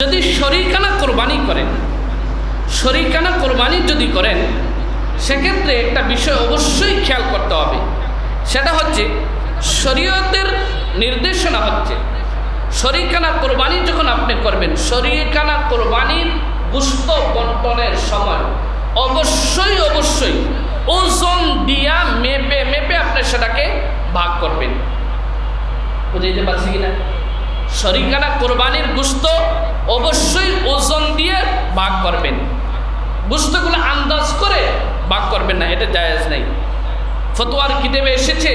যদি শরিকানা কোরবানি করেন শরিকানা কোরবানি যদি করেন, সেক্ষেত্রে একটা বিষয় অবশ্যই খেয়াল করতে হবে। সেটা হচ্ছে, শরীয়তের নির্দেশনা হচ্ছে শরিকানা কোরবানি যখন আপনি করবেন শরিকানা কোরবানির পুষ্প বন্টনের সময় অবশ্যই অবশ্যই ওজন দিয়া মেপে মেপে আপনি সেটাকে ভাগ করবেন। বুঝাইতে পারছি কিনা? শরিকানা কোরবানির গুস্ত অবশ্যই ওজন দিয়ে ভাগ করবেন। গুস্তগুলো আন্দাজ করে ভাগ করবেন না, এটা জায়েজ নেই। ফতোয়ার কিতাবে এসেছে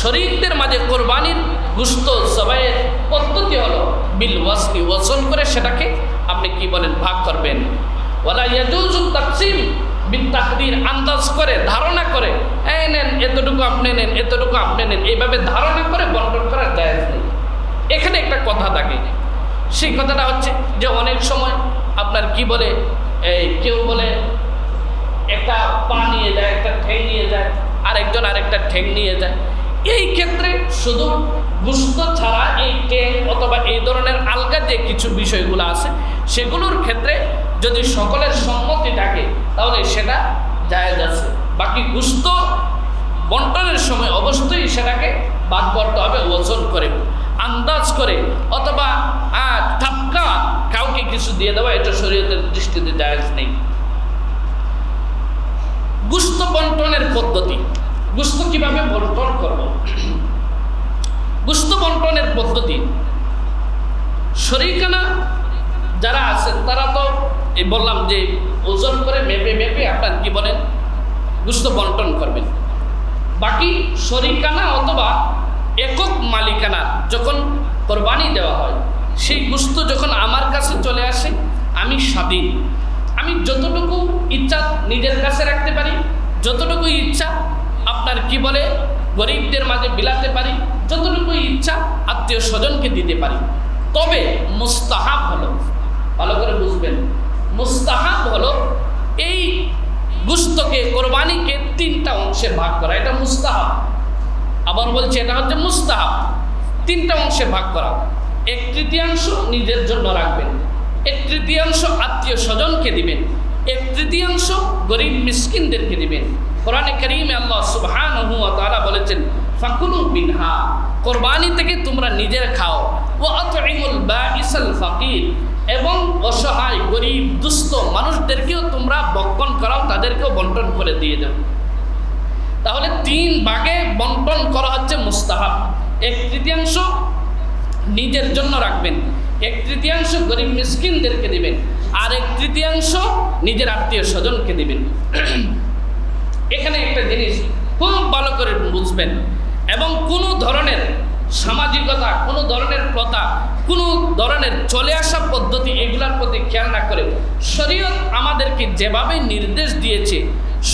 শরীরদের মাঝে কোরবানির গুস্ত জবাইয়ের পদ্ধতি হলো, বিল ওয়াজনি, ওজন করে সেটাকে আপনি কি বলেন, ভাগ করবেন। ওয়ালা ইয়াজুজু তাকসিম বিতাকদীর, আন্দাজ করে, ধারণা করে, এই নেন, এতটুকু আপনি নেন, এতটুকু আপনি নেন। এইভাবে ধারণা করে বন্টন করা যায় নেই। এখানে একটা কথা থাকে। সেই কথাটা হচ্ছে যে অনেক সময় আপনার কি বলে, এই কেউ বলে, একটা পা নিয়ে যায়, একটা ঠ্যাং নিয়ে যায়, আরেকজন আরেকটা ঠ্যাং নিয়ে যায়। এই ক্ষেত্রে শুধু গুস্ত ছাড়া এই ঠ্যাং অথবা এই ধরনের আলগা যে কিছু বিষয়গুলো আছে, সেগুলোর ক্ষেত্রে যদি সকলের সম্মতি থাকে তাহলে সেটা জায়েজ আছে। বাকি গুস্ত বন্টনের সময় অবশ্যই সেটাকে বাদ করতে হবে, ওজন করে, আন্দাজ করে, অথবা ধাক্কা কাউকে কিছু দিয়ে দেওয়া, এটা শরীয়তের দৃষ্টিতে জায়েজ নেই। গুস্ত বন্টনের পদ্ধতি। গুস্ত কীভাবে বন্টন করব? গুস্ত বন্টনের পদ্ধতি। শরিকানা যারা আছেন তারা তো এই বললাম যে ওজন করে মেপে মেপে আপনার কি বলেন গুস্ত বন্টন করবেন। বাকি শরিকানা অথবা একক মালিকানা যখন কোরবানি দেওয়া হয়, সেই গুস্ত যখন আমার কাছে চলে আসে, আমি স্বাধীন। আমি যতটুকু ইচ্ছা নিজের কাছে রাখতে পারি, যতটুকু ইচ্ছা আপনার কি বলে গরিবদের মাঝে বিলাতে পারি, যতটুকু ইচ্ছা আত্মীয় স্বজনকে দিতে পারি। তবে মুস্তাহাব হলো। ভালো করে বুঝবেন। মুস্তাহাব হলো এই গুস্তকে, কোরবানিকে তিনটা অংশে ভাগ করা। এটা মুস্তাহাব। আবার বলছে, এটা হচ্ছে মুস্তাহাব। তিনটা অংশে ভাগ করা। এক তৃতীয়াংশ নিজের জন্য রাখবেন। এক তৃতীয়াংশ আত্মীয় স্বজনকে দিবেন। এক তৃতীয়াংশ গরিব মিসকিনদেরকে দিবেন। কোরআনে করিমে আল্লাহ সুবহান তাআলা বলেছেন ফাকুলু বিনহা কোরবানি থেকে তোমরা নিজের খাও। ও আতইমুল বাইসাল ফাকির। এবং অসহায়, গরিব, দুস্থ মানুষদেরকেও তোমরা বক্ষণ করাও, তাদেরকেও বন্টন করে দিয়ে দাও। তাহলে তিন ভাগে বন্টন করা হচ্ছে মুস্তাহাব। এক তৃতীয়াংশ নিজের জন্য রাখবেন। এক তৃতীয়াংশ গরিব মিসকিনদেরকে দিবেন। আর এক তৃতীয়াংশ নিজের আত্মীয় স্বজনকে দিবেন। এখানে একটা জিনিস খুব ভালো করে বুঝবেন। এবং কোনো ধরনের সামাজিকতা, কোনো ধরনের প্রথা, কোনো ধরনের চলে আসা পদ্ধতি এগুলার প্রতি খেয়াল না করে শরীয়ত আমাদেরকে যেভাবে নির্দেশ দিয়েছে,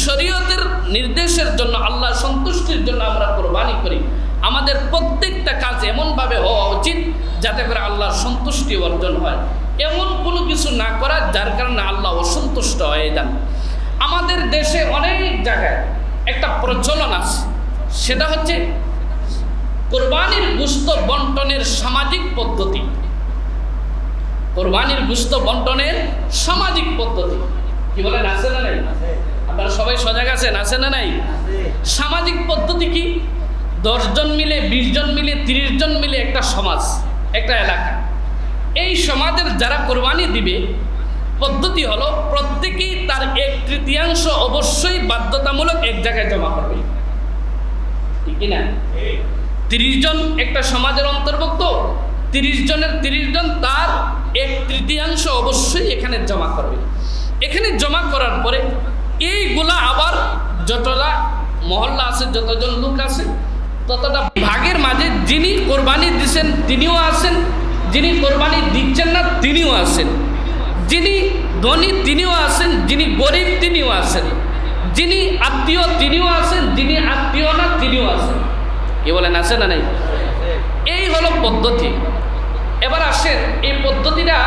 শরীয়তের নির্দেশের জন্য, আল্লাহ সন্তুষ্টির জন্য আমরা কোরবানি করি। আমাদের প্রত্যেকটা কাজ এমনভাবে হওয়া উচিত যাতে করে আল্লাহর সন্তুষ্টি অর্জন হয়। এমন কোনো কিছু না করা যার কারণে আল্লাহ অসন্তুষ্ট হয়ে যান। আমাদের দেশে অনেক জায়গায় একটা প্রচলন আছে। সেটা হচ্ছে কোরবানির গুস্ত বন্টনের সামাজিক পদ্ধতি। কোরবানির গুস্ত বন্টনের সামাজিক পদ্ধতি। কি বলেন, আছে না নাই? আপনারা সবাই সজাগ আছেন? আছে না নাই? সামাজিক পদ্ধতি কি? দশজন মিলে বিশ জন মিলে তিরিশ জন মিলে একটা সমাজ, একটা এলাকা। এই সমাজের যারা কোরবানি দিবে, পদ্ধতি হলো প্রত্যেকেই তার এক তৃতীয়াংশ অবশ্যই বাধ্যতামূলক এক জায়গায় জমা করবে। ঠিক না? তিরিশ জন একটা সমাজের অন্তর্ভুক্ত, তিরিশ জনের তিরিশ জন তার এক তৃতীয়াংশ অবশ্যই এখানে জমা করবে। এখানে জমা করার পরে এইগুলা আবার যতটা মহল্লা আছে, যতজন লোক আছে, ততটা ভাগের মাঝে যিনি কোরবানি দিচ্ছেন তিনিও আছেন, যিনি কোরবানি দিচ্ছেন না তিনিও আছেন। যিনি ধনী তিনিও আছেন, যিনি গরিব তিনিও আছেন। যিনি আত্মীয় তিনিও আছেন, যিনি আত্মীয় না তিনিও আছেন। কি বলেন, আছে না নাই? এই হলো পদ্ধতি। এবার আসেন, এই পদ্ধতিটা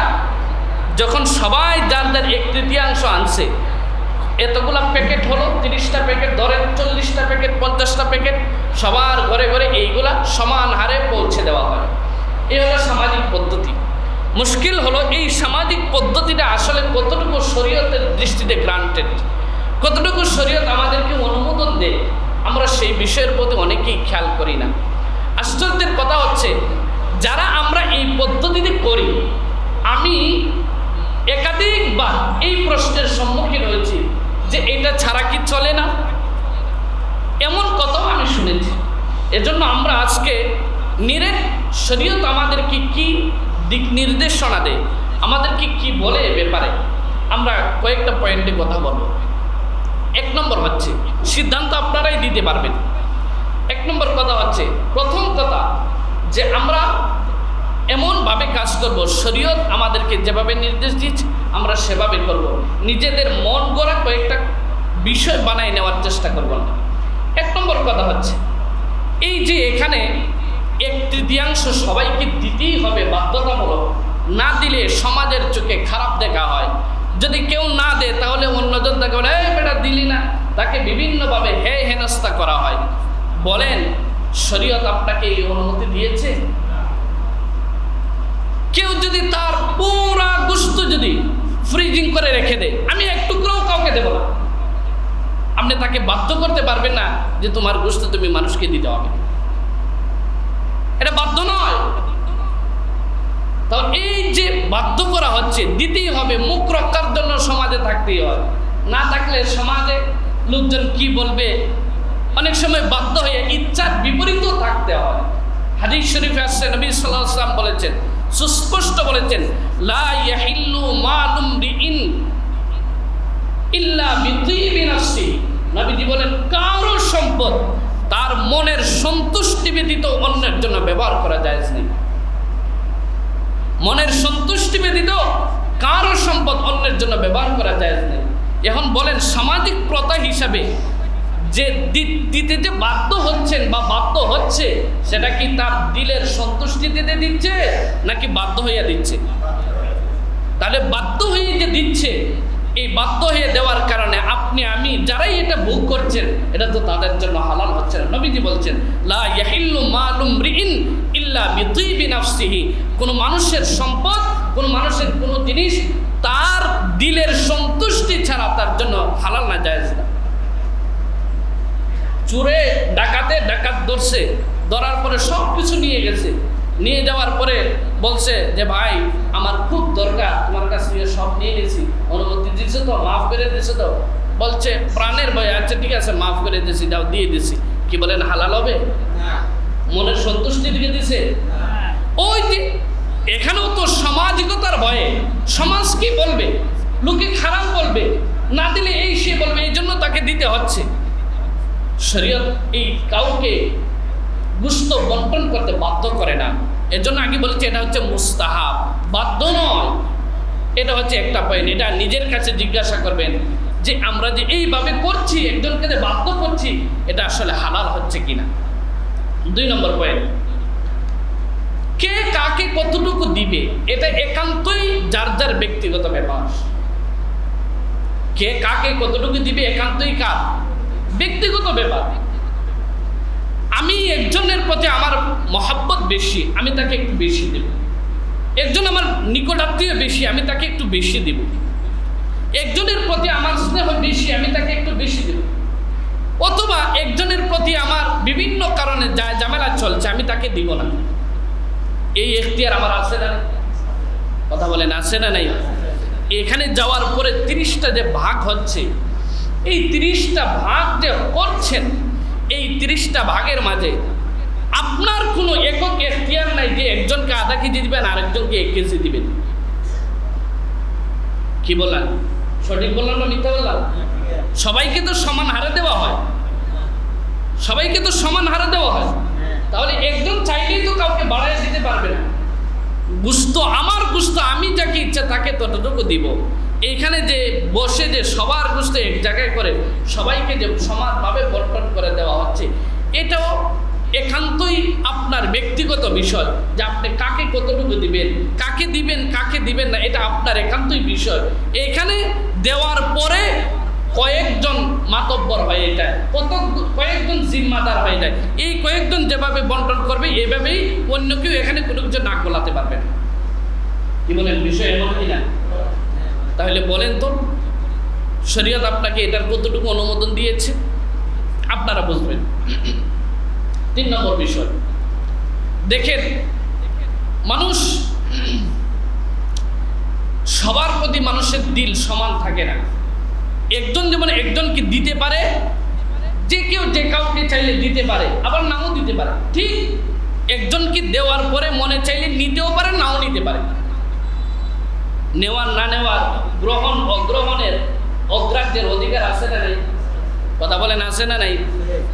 যখন সবাই যার যার এক তৃতীয়াংশ আনছে, এতগুলা প্যাকেট হলো, তিরিশটা প্যাকেট, ধরেন চল্লিশটা প্যাকেট, পঞ্চাশটা প্যাকেট, সবার ঘরে ঘরে এইগুলা সমান হারে পৌঁছে দেওয়া হয়। এই হলো সামাজিক পদ্ধতি। মুশকিল হলো, এই সামাজিক পদ্ধতিটা আসলে কতটুকু শরীয়তের দৃষ্টিতে গ্রান্টেড কতটুকু শরীয়ত আমাদেরকে অনুমোদন দেয়? আমরা সেই বিষয়ের প্রতি অনেকেই খেয়াল করি না। আশ্চর্যের কথা হচ্ছে, যারা আমরা এই পদ্ধতিতে করি, আমি একাধিকবার এই প্রশ্নের সম্মুখীন হয়েছি যে এটা ছাড়া কি চলে না? এমন কথাও আমি শুনেছি। এজন্য আমরা আজকে নিরেট শরীয়ত আমাদেরকে কি দিক নির্দেশনা দেয়, আমাদেরকে কি বলে এ ব্যাপারে আমরা কয়েকটা পয়েন্টে কথা বলব। এক নম্বর হচ্ছে, সিদ্ধান্ত আপনারাই দিতে পারবেন। এক নম্বর কথা হচ্ছে, প্রথম কথা যে আমরা এমনভাবে কাজ করব, শরীয়ত আমাদেরকে যেভাবে নির্দেশ দিচ্ছে আমরা সেভাবে করব। নিজেদের মন গড়া কয়েকটা বিষয় বানাই নেওয়ার চেষ্টা করব না এক নম্বর কথা হচ্ছে, এই যে এখানে এক তৃতীয়াংশ সবাইকে দিতেই হবে বাধ্যতামূলক, না দিলে সমাজের চোখে খারাপ দেখা হয়। যদি কেউ না দেয় তাহলে অন্যজন তাকে বলে, এই বেটা, দিলি না। তাকে বিভিন্নভাবে হে হেনস্থা করা হয়। বলেন, শরীয়ত আপনাকে এই অনুমতি দিয়েছে? কেউ যদি তার পুরা গুস্ত যদি ফ্রিজিং করে রেখে দেয় আমি এক টুকরোও কাউকে দেবো না। আপনি তাকে বাধ্য করতে পারবেন না যে তোমার গোস্ত তুমি মানুষকে দিতে হবে। এটা বাধ্য নয়। বাধ্য করা হচ্ছে, দিতেই হবে, মুখ রক্ষার জন্য সমাজে থাকতেই হয় না থাকলে সমাজে লোকজন কি বলবে? অনেক সময় বাধ্য হয়ে ইচ্ছার বিপরীতও থাকতে হয়। হাদিস শরীফ আসছে, নবী সাল্লাহ আসলাম বলেছেন, সুস্পষ্ট বলেছেন, লা ইয়াহিল্লু মালুম রিইন ইল্লা বিতিবি নাফসি। নবীজি বলেন, কারও সম্পদ তার মনের সন্তুষ্টি ব্যতীত অন্যের জন্য ব্যবহার করা যায় মনের সন্তুষ্টি ব্যতীত কারও সম্পদ অন্যের জন্য ব্যবহার করা যায় নেই। এখন বলেন, সামাজিক প্রথা হিসাবে যে দিতে যে বাধ্য হচ্ছেন বা বাধ্য হচ্ছে, সেটা কি তার দিলের সন্তুষ্টি দিতে দিচ্ছে নাকি বাধ্য হইয়া দিচ্ছে? তাহলে বাধ্য হয়ে যে দিচ্ছে এই বাধ্য হয়ে দেওয়ার কারণে আপনি, আমি যারাই এটা ভোগ করছেন, এটা তো তাদের জন্য হালাল হচ্ছে না। নবীজি বলছেন, লা ইয়াহিল্লু মালুম রিইন ইল্লা বিতিবি নাফসিহি। কোন মানুষের সম্পদ, কোন মানুষের কোনো জিনিস তার দিলের সন্তুষ্টি ছাড়া তার জন্য হালাল না যায় না। চুরে ডাকাতে ডাকাত ধরছে, ধরার পরে সব কিছু নিয়ে গেছে। নিয়ে যাওয়ার পরে বলছে যে ভাই আমার খুব দরকার তোমার কাছ থেকে সব নিয়ে গেছি অনুমতি দিছে তো মাফ করে দিছে তো। বলছে প্রাণের ভয় আচ্ছা ঠিক আছে মাফ করে দিয়েছি যাও দিয়ে দিছি কি বলেন হালাল হবে? মনের সন্তুষ্টি দিকে দিছে ওই যে এখানেও তো সামাজিকতার ভয়ে সমাজ কি বলবে? লোকে খারাপ বলবে। না দিলে এই সে বলবে এই জন্য তাকে দিতে হচ্ছে। শরীয়ত এই কাউকে গুস্ত বন্টন করতে বাধ্য করে না। এর জন্য আগে বলেছি এটা হচ্ছে মুস্তাহাব, বাধ্য নয়। এটা হচ্ছে একটা পয়েন্ট এটা নিজের কাছে জিজ্ঞাসা করবেন যে আমরা যে এইভাবে করছি, একজনকে যে বাধ্য করছি, এটা আসলে হালাল হচ্ছে কিনা? দুই নম্বর পয়েন্ট কে কাকে কতটুকু দিবে, এটা একান্তই যার যার ব্যক্তিগত ব্যাপার। কে কাকে কতটুকু দিবে, একান্তই কার? ব্যক্তিগত ব্যাপার। আমি একজনের প্রতি আমার মহাব্বত বেশি, আমি তাকে একটু বেশি দেব। একজন আমার নিকটাত্মীয় বেশি, আমি তাকে একটু বেশি দেব। একজনের প্রতি আমার স্নেহ বেশি, আমি তাকে একটু বেশি দেব। অথবা একজনের প্রতি আমার বিভিন্ন কারণে যা ঝামেলা চলছে, আমি তাকে দিব না। এই এখতিয়ার আমার আছে না কথা বলেন, আছে না নাই? এখানে যাওয়ার পরে তিরিশটা যে ভাগ হচ্ছে, এই তিরিশটা ভাগ যে করছেন এই তিরিশটা ভাগের মাঝে আপনার কোনো একক এখতিয়ার নাই যে একজনকে আধা কেজি দিবেন, আরেকজনকে এক কেজি দিবেন। কি বললাম? সঠিক বললাম না মিথ্যা বললাম? সবাইকে তো সমান হারে দেওয়া হয়। সবাইকে তো সমান হারে দেওয়া হয়। তাহলে একজন চাইলেই তো কাউকে বাড়াই দিতে পারবে না। গুস্ত, আমার গুস্ত, আমি যাকে ইচ্ছা তাকে ততটুকু দিব। এইখানে যে বসে যে সবার গুস্ত এক জায়গায় করে সবাইকে যে সমানভাবে বন্টন করে দেওয়া হচ্ছে, এটাও একান্তই আপনার ব্যক্তিগত বিষয় যে আপনি কাকে কতটুকু দিবেন, কাকে দিবেন কাকে দিবেন না, এটা আপনার একান্তই বিষয়। এখানে দেওয়ার পরে কয়েকজন মাতব্বর হয় এটা কত কয়েকজন জিম্মাদার হয়ে যায়। এই কয়েকজন যেভাবে বন্টন করবে এইভাবেই অন্য কেউ এখানে কোনো কিছু নাক গলাতে পারবে না। কি বলেন, বিষয় এমন কি না? তাহলে বলেন তো, শরীয়ত আপনাকে এটার কতটুকু অনুমোদন দিয়েছে? আপনারা বুঝবেন। তিন নম্বর বিষয়। দেখেন, মানুষ সবার প্রতি মানুষের দিল সমান থাকে না। একজন যেমন একজনকে দিতে পারে, যে কেউ যে কাউকে চাইলে দিতে পারে, আবার নাও দিতে পারে। ঠিক একজনকে দেওয়ার পরে মনে চাইলে নিতেও পারে, নাও নিতে পারে। নেওয়ার না নেওয়ার গ্রহণ, অগ্রহণের অগ্রাহ্যের অধিকার আছে না নাই? কথা বলেন আছে না নাই?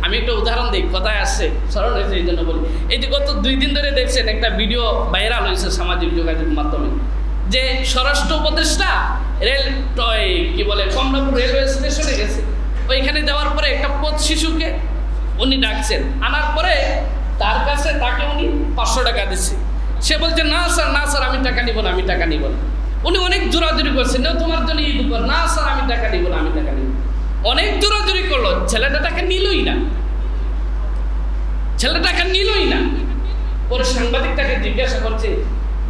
আমি একটা উদাহরণ দিই, কথায় আসছে স্মরণ হয়েছে এই জন্য বলি। এই যে গত দুই দিন ধরে দেখছেন, একটা ভিডিও ভাইরাল হয়েছে সামাজিক যোগাযোগ মাধ্যমে, যে স্বরাষ্ট্র উপদেষ্টা রেল কি বলে, কমলাপুর রেলওয়ে স্টেশনে গেছে। ওইখানে যাওয়ার পরে একটা পথ শিশুকে উনি ডাকছেন। আনার পরে তার কাছে তাকে উনি পাঁচশো টাকা দিচ্ছে। সে বলছে, না স্যার না স্যার, আমি টাকা নিব না, আমি টাকা নিব না। উনি অনেক জোরাজুরি করছেন, না, তোমার জন্য ঈদ উপর না, স্যার, আমি টাকা নিব না, আমি টাকা না। অনেক জোরাজুরি করল, ছেলেটা টাকা নিলই না। ছেলেটা টাকা নিলই না। পরে সাংবাদিক তাকে জিজ্ঞাসা করছে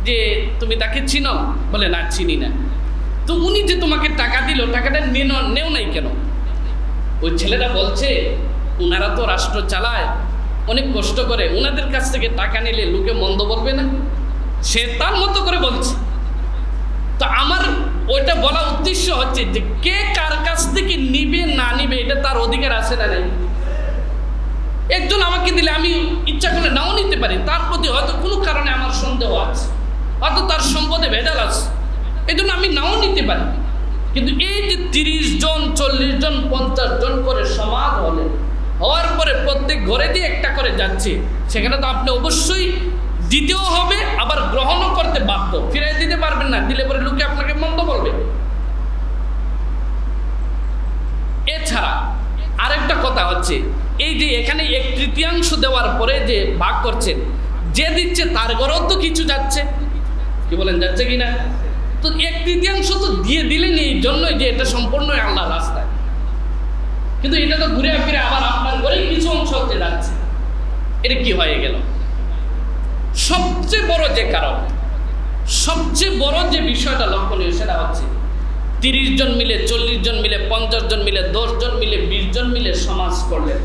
যে, তুমি তাকে চিনো? বলে, না, চিনি না। তো উনি যে তোমাকে টাকা দিল, টাকাটা নেও নেও নাই কেন? ওই ছেলেটা বলছে ওনারা তো রাষ্ট্র চালায়, অনেক কষ্ট করে ওনাদের কাছ থেকে টাকা নিলে লোকে মন্দ বলবে না? সে তার মতো করে বলছে। তো আমার ওইটা বলা উদ্দেশ্য হচ্ছে যে কে কার কাছ থেকে নিবে, না নিবে, এটা তার অধিকার আছে না নাই। একজন আমাকে দিলে আমি ইচ্ছা করে নাও নিতে পারি। তার প্রতি হয়তো কোনো কারণে আমার সন্দেহ আছে, হয়তো তার সম্পদে ভেজাল আছে। এই জন্য আমি নাও নিতে পারি। কিন্তু এই যে তিরিশ জন, চল্লিশ জন, পঞ্চাশ জন করে সমাজ হলে হওয়ার পরে প্রত্যেক ঘরে দিয়ে একটা করে যাচ্ছে, সেখানে তো আপনি অবশ্যই দিতেও হবে আবার গ্রহণও করতে বাধ্য। ফিরাই দিতে পারবেন না, দিলে পরে লোকে আপনাকে মন্দ বলবে। এছাড়া আরেকটা কথা হচ্ছে, এই যে এখানে এক তৃতীয়াংশ দেওয়ার পরে যে ভাগ করছেন, যে দিচ্ছে তার ঘরেও তো কিছু যাচ্ছে। কি বলেন, যাচ্ছে কি না? তো এক তৃতীয়াংশ তো দিয়ে দিলেন এই জন্যই যে এটা সম্পূর্ণ আল্লাহ রাস্তায় কিন্তু এটা তো ঘুরে ফিরে আবার আপনার ঘরেই কিছু অংশ হতে যাচ্ছে। এটা কি হয়ে গেল? সবচেয়ে বড় যে কারণ, সবচেয়ে বড় যে বিষয়টা লক্ষণীয় সেটা হচ্ছে তিরিশ জন মিলে, চল্লিশ জন মিলে, পঞ্চাশ জন মিলে, দশ জন মিলে, বিশ জন মিলে সমাজ করলেন।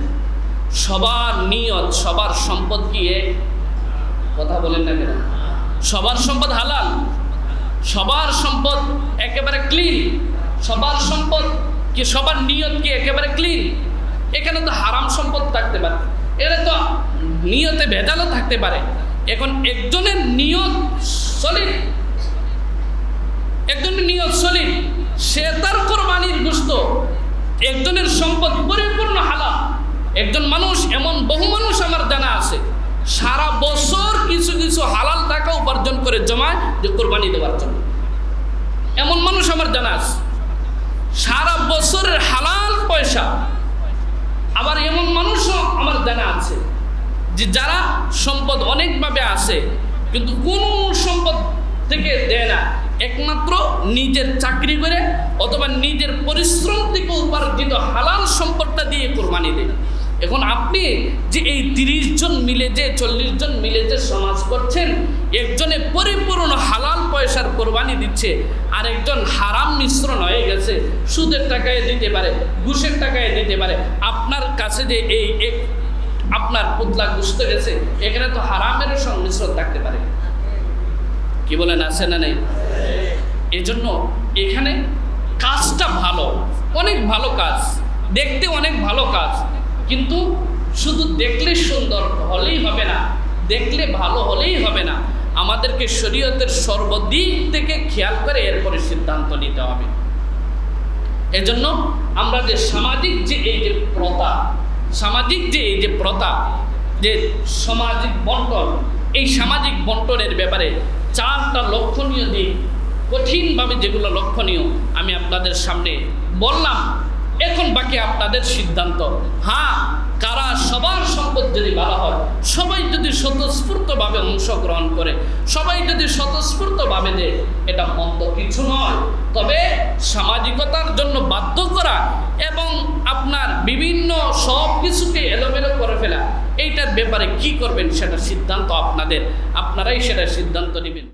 সবার নিয়ত, সবার সম্পদ এক কথা বলেন না কেন? সবার সম্পদ হালাল, সবার সম্পদ একেবারে ক্লিন সবার সম্পদ কি, সবার নিয়ত কি একেবারে ক্লিন এখানে তো হারাম সম্পদ থাকতে পারে। এখানে তো নিয়তে ভেজালও থাকতে পারে। এখন একজনের নিয়ত সলিড একজনের নিয়ত সলিড সে তার কোরবানির গুস্ত একজনের সম্পদ পরিপূর্ণ হালা একজন মানুষ এমন বহু মানুষ আমার জানা আছে, সারা বছর কিছু কিছু হালাল টাকা উপার্জন করে জমায় যে কোরবানি দেওয়ার জন্য। এমন মানুষ আমার জানা আছে। সারা বছরের হালাল পয়সা, আবার এমন মানুষও আমার জানা আছে। যে যারা সম্পদ অনেকভাবে আছে, কিন্তু কোন সম্পদ থেকে দেয় না। একমাত্র নিজের চাকরি করে অথবা নিজের পরিশ্রম থেকে উপার্জিত হালাল সম্পদটা দিয়ে কোরবানি দেয়। এখন আপনি যে এই তিরিশ জন মিলে যে চল্লিশ জন মিলে যে সমাজ করছেন, একজনে পরিপূর্ণ হালাল পয়সার কোরবানি দিচ্ছে আর একজন হারাম মিশ্রণ হয়ে গেছে, সুদের টাকায় দিতে পারে, ঘুষের টাকায় দিতে পারে, আপনার কাছে যে এই এক আপনার পুতলা গুছতে গেছে, এখানে তো হারামেরও সংমিশ্রণ থাকতে পারে। কি বলেন, আছে না নেই? এই জন্য এখানে কাজটা ভালো, অনেক ভালো কাজ, দেখতে অনেক ভালো কাজ, কিন্তু শুধু দেখলে সুন্দর হলেই হবে না, দেখলে ভালো হলেই হবে না। আমাদেরকে শরীয়তের সর্বদিক থেকে খেয়াল করে এরপরে সিদ্ধান্ত নিতে হবে। এজন্য আমরা যে সামাজিক যে এই যে প্রথা সামাজিক যে এই যে প্রথা, যে সামাজিক বন্টন, এই সামাজিক বন্টনের ব্যাপারে চারটা লক্ষণীয় দিক, কঠিনভাবে যেগুলো লক্ষণীয়, আমি আপনাদের সামনে বললাম। এখন বাকি আপনাদের সিদ্ধান্ত। হ্যাঁ কারা সবার সম্পদ যদি ভালো হয়, সবাই যদি স্বতঃস্ফূর্তভাবে অংশগ্রহণ করে, সবাই যদি স্বতঃস্ফূর্তভাবে দেয়, এটা মন্দ কিছু নয়। তবে সামাজিকতার জন্য বাধ্য করা এবং আপনার বিভিন্ন সব কিছুকে এলোমেলো করে ফেলা, এইটার ব্যাপারে কি করবেন সেটা সিদ্ধান্ত আপনাদের। আপনারাই সেটা সিদ্ধান্ত নেবেন।